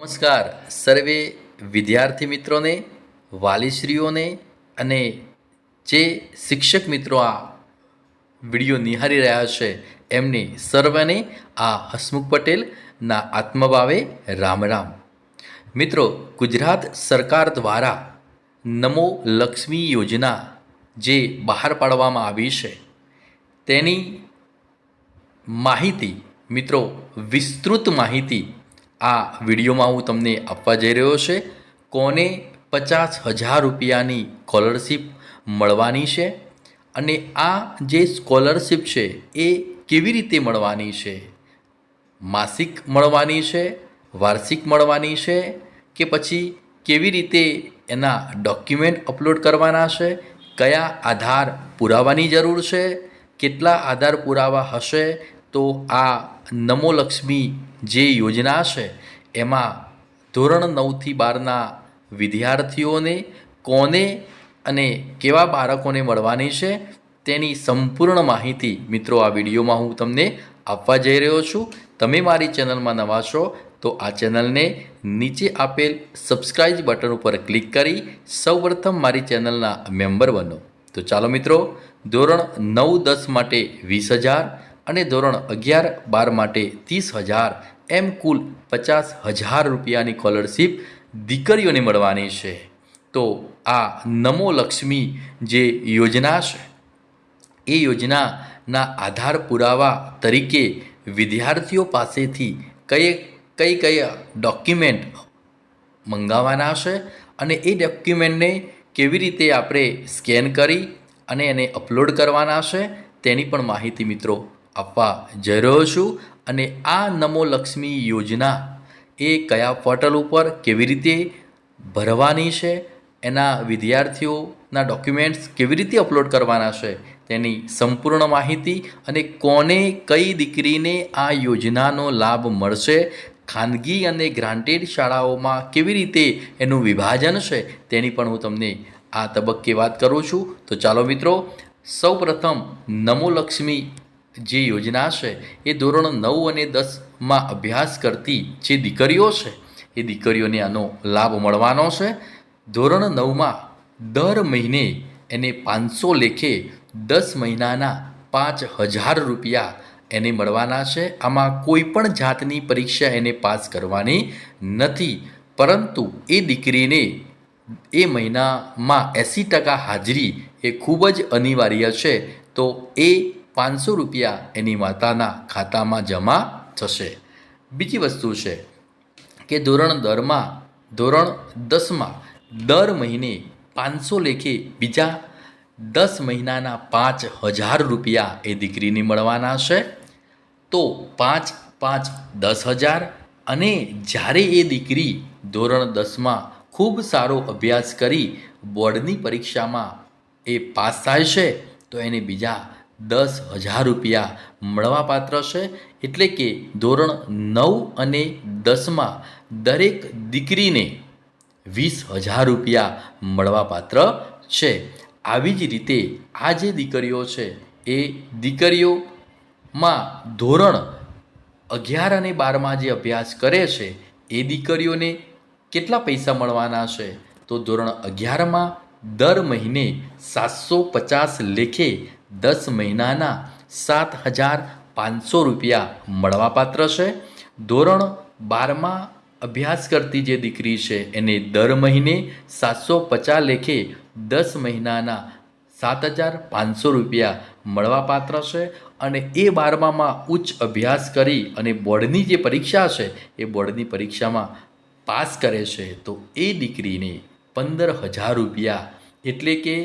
નમસ્કાર. સર્વે વિદ્યાર્થી મિત્રોને, વાલીશ્રીઓને અને જે શિક્ષક મિત્રો આ વીડિયો નિહાળી રહ્યા છે, એમને સર્વને આ હસમુખ પટેલના આત્મભાવે રામ રામ. મિત્રો, ગુજરાત સરકાર દ્વારા નમો લક્ષ્મી યોજના જે બહાર પાડવામાં આવી છે, તેની માહિતી મિત્રો વિસ્તૃત માહિતી આ વિડીયોમાં હું તમને આપવા જઈ રહ્યો છે, કોને પચાસ હજાર રૂપિયાની સ્કોલરશીપ મળવાની છે અને આ જે સ્કોલરશીપ છે એ કેવી રીતે મળવાની છે? માસિક મળવાની છે, વાર્ષિક મળવાની છે કે પછી કેવી રીતે એના ડોક્યુમેન્ટ અપલોડ કરવાના છે? કયા આધાર પુરાવાની જરૂર છે? કેટલા આધાર પુરાવા હશે? તો આ નમો લક્ષ્મી જે યોજના છે, એમાં ધોરણ નવથી બારના વિદ્યાર્થીઓને કોને અને કેવા બાળકોને મળવાની છે, તેની સંપૂર્ણ માહિતી મિત્રો આ વિડીયોમાં હું તમને આપવા જઈ રહ્યો છું. તમે મારી ચેનલમાં નવા છો, તો આ ચેનલને નીચે આપેલ સબસ્ક્રાઇબ બટન ઉપર ક્લિક કરી સૌપ્રથમ મારી ચેનલના મેમ્બર બનો. તો ચાલો મિત્રો, ધોરણ નવ દસ માટે વીસ હજાર અને ધોરણ અગિયાર બાર માટે ત્રીસ હજાર એમ કુલ પચાસ હજાર રૂપિયાની સ્કોલરશીપ દીકરીઓને મળવાની છે. તો આ નમો લક્ષ્મી જે યોજના છે, એ યોજનાના આધાર પુરાવા તરીકે વિદ્યાર્થીઓ પાસેથી કઈ કઈ કયા ડોક્યુમેન્ટ મંગાવવાના છે અને એ ડોક્યુમેન્ટને કેવી રીતે આપણે સ્કેન કરી અને એને અપલોડ કરવાના છે તેની પણ માહિતી મિત્રો આપવા જઈ રહ્યો છું અને આ નમો લક્ષ્મી યોજના એ કયા પોર્ટલ ઉપર કેવી રીતે ભરવાની છે, એના વિદ્યાર્થીઓના ડોક્યુમેન્ટ્સ કેવી રીતે અપલોડ કરવાના છે, તેની સંપૂર્ણ માહિતી અને કોને કઈ દીકરીને આ યોજનાનો લાભ મળશે, ખાનગી અને ગ્રાન્ટેડ શાળાઓમાં કેવી રીતે એનું વિભાજન છે, તેની પણ હું તમને આ તબક્કે વાત કરું છું. તો ચાલો મિત્રો, સૌપ્રથમ નમો લક્ષ્મી જે યોજના છે, એ ધોરણ નવ અને દસમાં અભ્યાસ કરતી જે દીકરીઓ છે, એ દીકરીઓને આનો લાભ મળવાનો છે. ધોરણ નવમાં દર મહિને એને પાંચસો લેખે દસ મહિનાના પાંચ હજાર રૂપિયા એને મળવાના છે. આમાં કોઈ પણ જાતની પરીક્ષા એને પાસ કરવાની નથી. પરંતુ એ દીકરીને એ મહિનામાં એંસી ટકા હાજરી એ ખૂબ જ અનિવાર્ય છે. તો એ પાંચસો રૂપિયા એની માતાના ખાતામાં જમા થશે. બીજી વસ્તુ છે કે ધોરણ દરમાં, ધોરણ દસમાં દર મહિને પાંચસો લેખે બીજા દસ મહિનાના પાંચ હજાર રૂપિયા એ દીકરીને મળવાના છે. તો પાંચ પાંચ, દસ હજાર અને જ્યારે એ દીકરી ધોરણ દસમાં ખૂબ સારો અભ્યાસ કરી બોર્ડની પરીક્ષામાં એ પાસ થાય છે, તો એને બીજા દસ હજાર રૂપિયા મળવાપાત્ર છે. એટલે કે ધોરણ નવ અને દસમાં દરેક દીકરીને વીસ હજાર રૂપિયા મળવાપાત્ર છે. આવી જ રીતે આ જે દીકરીઓ છે, એ દીકરીઓમાં ધોરણ અગિયાર અને બારમાં જે અભ્યાસ કરે છે, એ દીકરીઓને કેટલા પૈસા મળવાના છે? તો ધોરણ અગિયારમાં દર મહિને સાતસો પચાસ લેખે દસ મહિનાના સાત હજાર પાંચસો રૂપિયા મળવાપાત્ર છે. ધોરણ બારમાં અભ્યાસ કરતી જે દીકરી છે, એને દર મહિને સાતસો પચાસ લેખે દસ મહિનાના સાત હજાર પાંચસો રૂપિયા મળવાપાત્ર છે અને એ બારમામાં ઉચ્ચ અભ્યાસ કરી અને બોર્ડની જે પરીક્ષા છે, એ બોર્ડની પરીક્ષામાં પાસ કરે છે. તો એ દીકરીને પંદર હજાર રૂપિયા એટલે કે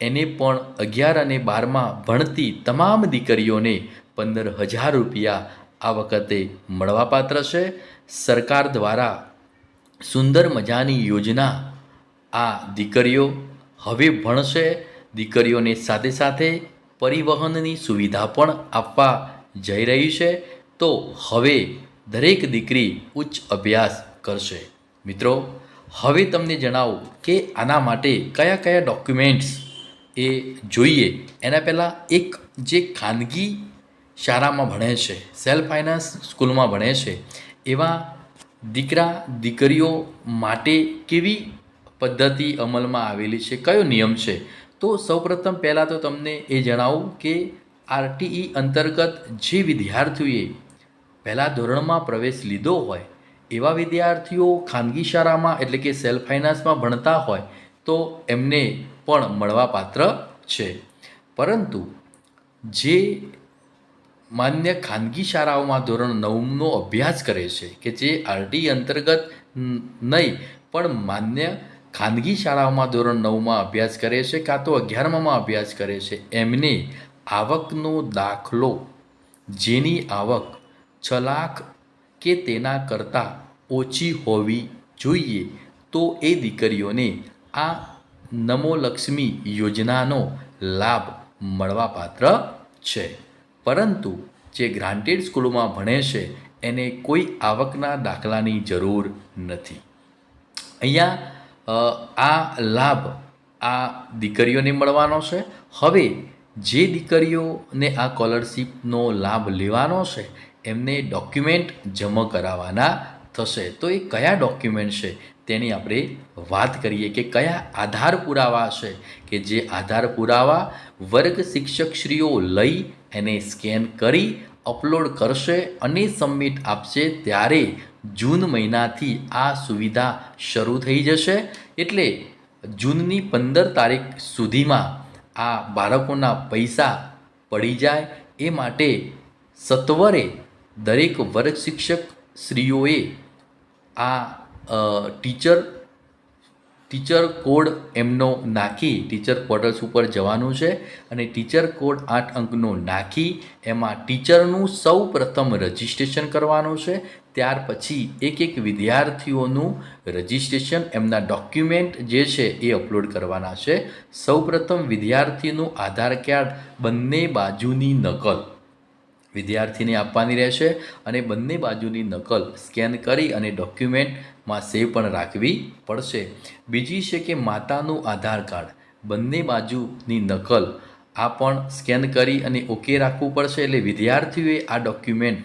એને પણ અગિયાર અને બારમાં ભણતી તમામ દીકરીઓને પંદર હજાર રૂપિયા આ વખતે મળવાપાત્ર છે. સરકાર દ્વારા સુંદર મજાની યોજના આ દીકરીઓ હવે ભણશે. દીકરીઓને સાથે સાથે પરિવહનની સુવિધા પણ આપવા જઈ રહી છે. તો હવે દરેક દીકરી ઉચ્ચ અભ્યાસ કરશે. મિત્રો, હવે તમને જણાવું કે આના માટે કયા કયા ડોક્યુમેન્ટ્સ એ જોઈએ. એના પહેલાં એક જે ખાનગી શાળામાં ભણે છે, સેલ્ફ ફાઇનાન્સ સ્કૂલમાં ભણે છે, એવા દીકરા, દીકરીઓ માટે કેવી પદ્ધતિ અમલમાં આવેલી છે, કયો નિયમ છે? તો સૌપ્રથમ પહેલાં તો તમને એ જણાવું કે આરટીઈ અંતર્ગત જે વિદ્યાર્થીઓએ પહેલાં ધોરણમાં પ્રવેશ લીધો હોય, એવા વિદ્યાર્થીઓ ખાનગી શાળામાં એટલે કે સેલ્ફ ફાઇનાન્સમાં ભણતા હોય, તો એમને પણ મળવાપાત્ર છે. પરંતુ જે માન્ય ખાનગી શાળાઓમાં ધોરણ નવમનો અભ્યાસ કરે છે કે જે આરટી અંતર્ગત નહીં, પણ માન્ય ખાનગી શાળાઓમાં ધોરણ નવમાં અભ્યાસ કરે છે કાં તો અગિયારમાં અભ્યાસ કરે છે, એમને આવકનો દાખલો, જેની આવક છ લાખ કે તેના કરતાં ઓછી હોવી જોઈએ, તો એ દીકરીઓને આ નમો લક્ષ્મી યોજનાનો લાભ મળવાપાત્ર છે. પરંતુ જે ગ્રાન્ટેડ સ્કૂલોમાં ભણે છે, એને કોઈ આવકના દાખલાની જરૂર નથી. અહીંયા આ લાભ આ દીકરીઓને મળવાનો છે. હવે, જે દીકરીઓને આ સ્કોલરશીપનો લાભ લેવાનો છે, એમને ડોક્યુમેન્ટ જમા કરાવવાના થશે. તો એ કયા ડોક્યુમેન્ટ છે તેની આપણે વાત કરીએ કે કયા આધાર પુરાવા છે કે જે આધાર પુરાવા વર્ગ શિક્ષકશ્રીઓ લઈ એને સ્કેન કરી અપલોડ કરશે અને સબમિટ આપશે ત્યારે જૂન મહિનાથી આ સુવિધા શરૂ થઈ જશે. એટલે જૂનની પંદર તારીખ સુધીમાં આ બાળકોના પૈસા પડી જાય. એ માટે સત્વરે દરેક વર્ગ શિક્ષક શ્રીઓએ આ ટીચર ટીચર કોડ એમનો નાખી ટીચર પોર્ટલ્સ ઉપર જવાનું છે અને ટીચર કોડ આઠ અંકનો નાખી, એમાં ટીચરનું સૌ પ્રથમ રજિસ્ટ્રેશન કરવાનું છે. ત્યાર પછી એક એક વિદ્યાર્થીઓનું રજિસ્ટ્રેશન એમના ડોક્યુમેન્ટ જે છે એ અપલોડ કરવાના છે. સૌ પ્રથમ વિદ્યાર્થીનું આધાર કાર્ડ બંને બાજુની નકલ. વિદ્યાર્થીને આપવાની રહેશે અને બંને બાજુની નકલ સ્કેન કરી અને ડોક્યુમેન્ટમાં સેવ પણ રાખવી પડશે. બીજી છે કે માતાનું આધાર કાર્ડ. બંને બાજુની નકલ આ પણ સ્કેન કરી અને ઓકે રાખવું પડશે એટલે વિદ્યાર્થીઓએ આ ડોક્યુમેન્ટ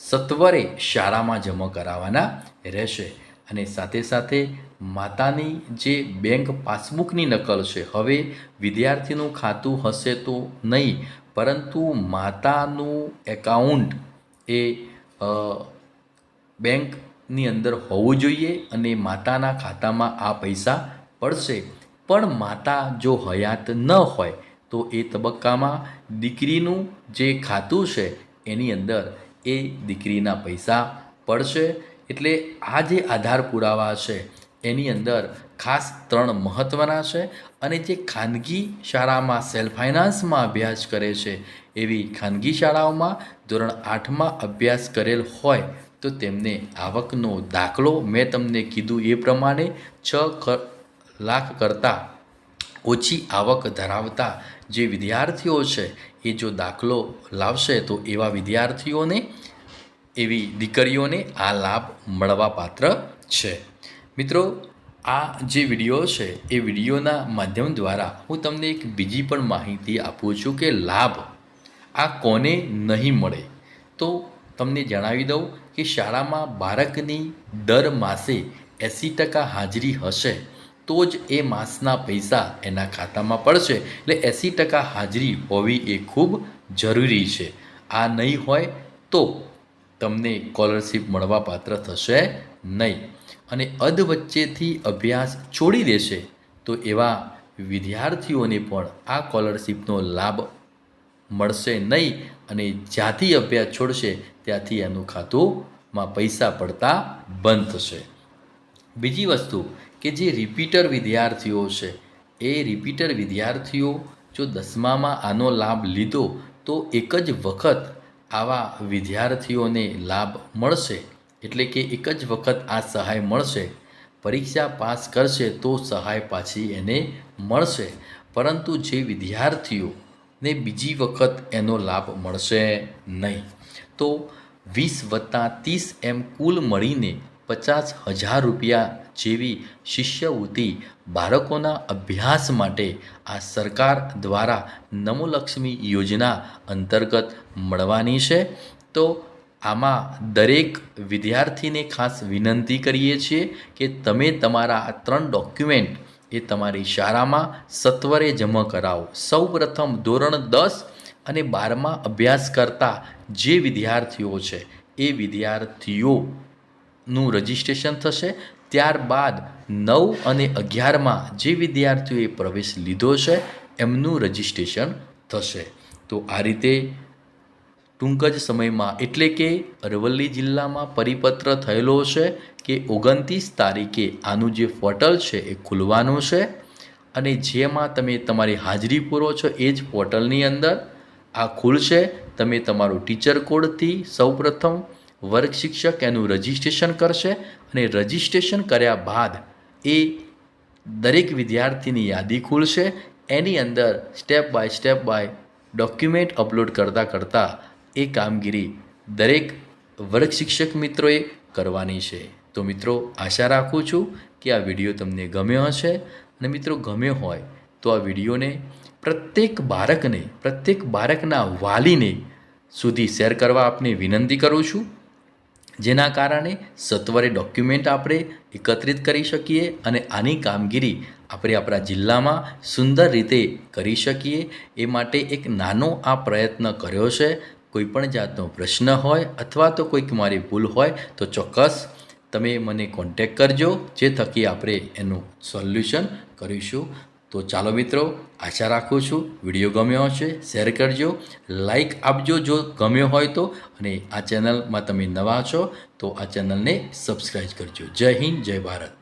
સત્વરે શાળામાં જમા કરાવવાના રહેશે. અને સાથે સાથે માતાની જે બેંક પાસબુકની નકલ છે, હવે વિદ્યાર્થીનું ખાતું હશે તો નહીં પરંતુ માતાનું એકાઉન્ટ એ બેંકની અંદર હોવું જોઈએ અને માતાના ખાતામાં આ પૈસા પડશે. પણ માતા જો હયાત ન હોય, તો એ તબક્કામાં દીકરીનું જે ખાતું છે, એની અંદર એ દીકરીના પૈસા પડશે. એટલે આ જે આધાર પુરાવા છે, એની અંદર ખાસ ત્રણ મહત્ત્વના છે અને જે ખાનગી શાળામાં સેલ્ફ ફાઇનાન્સમાં અભ્યાસ કરે છે, એવી ખાનગી શાળાઓમાં ધોરણ આઠમાં અભ્યાસ કરેલ હોય તો તેમને આવકનો દાખલો મેં તમને કીધું એ પ્રમાણે છ લાખ કરતાં ઓછી આવક ધરાવતા જે વિદ્યાર્થીઓ છે, એ જો દાખલો લાવશે તો એવા વિદ્યાર્થીઓને, એવી દીકરીઓને આ લાભ મળવાપાત્ર છે. મિત્રો આ જે વીડિયો છે, એ વિડીયોના માધ્યમ દ્વારા હું તમને એક બીજી પણ માહિતી આપું છું કે લાભ આ કોને નહીં મળે. તો તમને જણાવી દઉં કે શાળામાં બાળકની દર માસે એંસી ટકા હાજરી હશે, તો જ એ માસના પૈસા એના ખાતામાં પડશે. એટલે એંસી ટકા હાજરી હોવી એ ખૂબ જરૂરી છે. આ નહીં હોય તો તમને સ્કોલરશીપ મળવાપાત્ર થશે નહીં. અને અધ વચ્ચેથી અભ્યાસ છોડી દેશે, તો એવા વિદ્યાર્થીઓને પણ આ સ્કોલરશીપનો લાભ મળશે નહીં અને જ્યાંથી અભ્યાસ છોડશે, ત્યાંથી એનું ખાતુંમાં પૈસા પડતા બંધ થશે. બીજી વસ્તુ કે જે રિપીટર વિદ્યાર્થીઓ છે, એ રિપીટર વિદ્યાર્થીઓ જો દસમામાં આનો લાભ લીધો, તો એક જ વખત આવા વિદ્યાર્થીઓને લાભ મળશે. એટલે કે એક જ વખત આ સહાય મળશે. પરીક્ષા પાસ કરશે તો સહાય પાછી એને મળશે. પરંતુ જે વિદ્યાર્થીઓને બીજી વખત એનો લાભ મળશે નહીં. તો વીસ વત્તા ત્રીસ એમ કુલ મળીને પચાસ હજાર રૂપિયા જેવી શિષ્યવૃત્તિ બાળકોના અભ્યાસ માટે આ સરકાર દ્વારા નમોલક્ષ્મી યોજના અંતર્ગત મળવાની છે. તો આમાં દરેક વિદ્યાર્થીને ખાસ વિનંતી કરીએ છીએ કે તમે તમારા આ ત્રણ ડોક્યુમેન્ટ એ તમારી શાળામાં સત્વરે જમા કરાવો. સૌ પ્રથમ ધોરણ દસ અને બારમાં અભ્યાસ કરતા જે વિદ્યાર્થીઓ છે, એ વિદ્યાર્થીઓનું રજિસ્ટ્રેશન થશે. ત્યારબાદ નવ અને અગિયારમાં જે વિદ્યાર્થીઓએ પ્રવેશ લીધો છે, એમનું રજિસ્ટ્રેશન થશે. તો આ રીતે ટૂંક જ સમયમાં એટલે કે અરવલ્લી જિલ્લામાં પરિપત્ર થયેલો છે કે ઓગણત્રીસ તારીખે આનું જે પોર્ટલ છે એ ખુલવાનું છે. અને જેમાં તમે તમારી હાજરી પૂરો છો એ જ પોર્ટલની અંદર. આ ખુલશે તમે તમારું ટીચર કોડથી સૌપ્રથમ વર્ગ શિક્ષક એનું રજિસ્ટ્રેશન કરશે અને રજિસ્ટ્રેશન કર્યા બાદ એ દરેક વિદ્યાર્થીની યાદી ખુલશે. એની અંદર step by step by document upload કરતાં કરતાં એ કામગીરી દરેક વર્ગ શિક્ષક મિત્રોએ કરવાની છે. તો મિત્રો, આશા રાખું છું કે આ વીડિયો તમને ગમ્યો હશે અને મિત્રો, ગમ્યો હોય તો આ વિડીયોને પ્રત્યેક બાળકને, પ્રત્યેક બાળકના વાલીને સુધી શેર કરવા આપને વિનંતી કરું છું. જેના કારણે સત્વરે ડોક્યુમેન્ટ આપણે એકત્રિત કરી શકીએ અને આની કામગીરી આપણે આપણા જિલ્લામાં સુંદર રીતે કરી શકીએ. એ માટે એક નાનો આ પ્રયત્ન કર્યો છે કોઈ પણ જાતનો પ્રશ્ન હોય અથવા તો કોઈક મારી ભૂલ હોય, તો ચોક્કસ તમે મને કોન્ટેક કરજો, જે થકી આપણે એનું સોલ્યુશન કરીશું. તો ચાલો મિત્રો, આશા રાખું છું વીડિયો ગમ્યો હશે શેર કરજો લાઈક આપજો જો ગમ્યો હોય તો, અને આ ચેનલમાં તમે નવા છો, તો આ ચેનલને સબસ્ક્રાઈબ કરજો. જય હિન્દ, જય ભારત.